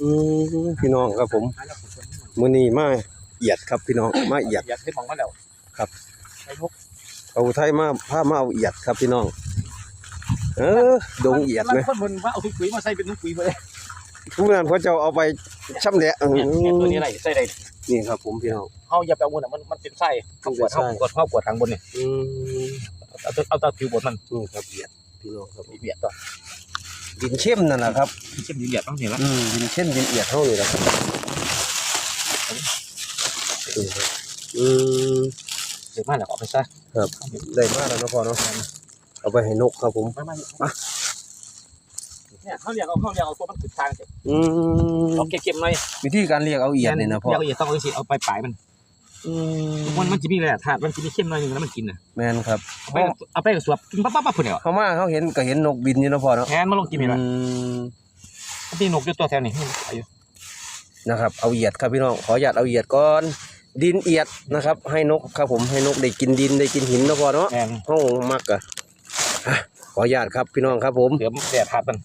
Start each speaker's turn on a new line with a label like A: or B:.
A: อืมพี่น้องครับผมมื้อนี้มาเอียดครับพี่น้อง มาเอียด
B: อยากให้มองมาแล้ว
A: ครับ
B: ไอ้พวก
A: เอาไทยมาพามาเอาเอียดครับพี่น้อง เออดงเอียดไหม
B: คนบนว่าเอาถุงปุ๋ยมาใส่เป็นถุงปุ๋ยไปเลย
A: ผู้นั้นเขาจะเอาไปช่ำแหละอื้อ
B: เนี่ยเนี่ยตัวนี้อะไรใส่ได้
A: นี่ครับผมพี่น้อง
B: เอาอย่าไปเอาบนอะมันมันเป็นไส้เขาปวดเขาปวดเขาปวดทางบนเนี่ย
A: อืม
B: เอาตัวเอาตัวผิวบนมัน
A: นี่ครับเอียดพี่น้องครับผม
B: เบียดตัว
A: ดินเข้มนั่นแหละครับ
B: ที่เข้มเบียดต้องเห็นแล้ว
A: อืมดินเข้มดินเอียดเท่านี้แหละครับอืม
B: เดี๋ยวมาแล้วเอาไปซะ
A: ได้มากแล้วเนาะพ่อเนาะเอาไปให้นกครับผม
B: มามาเนี่ยเขาเรียกเอาเขาเรียกเอาตัวมันติดทางเสร็จ
A: อืม
B: เอาเก็บๆหน่อย
A: วิธีการเรียกเอาเอียดเนี่ยนะพ่อ
B: เรียกเอาเอียดต้องเอาสิเอาไปปลายมัน
A: อื ม
B: มันมันจะมีอะไรอะถาดมันจะมีเข้มหน่อยหนึงแล้วมันกินน่ะ
A: แมนครับ
B: เอาไปเอาไปกับสวบกินปั๊บปั๊บปั๊บพุ่นเนี่ย
A: เขามาเขาเห็นก็เห็นนกบินอยู่เนาะพ่อเนาะ
B: แทนมาลงกินนี่ละ
A: อืม
B: มีนกอยู่ตัวแถวนี้อายุ
A: นะครับเอาเอียดครับพี่น้องขออนุญาตเอาเอียดก่อนดินเอียดนะครับ ให้นกครับผมให้นกได้กินดินได้กินหินเนาะพ่อเนาะ
B: แทน
A: ห้องมักอะอะขออนุญาตครับพี่น้องครับผม
B: เดี๋ยวแดดถาดมัน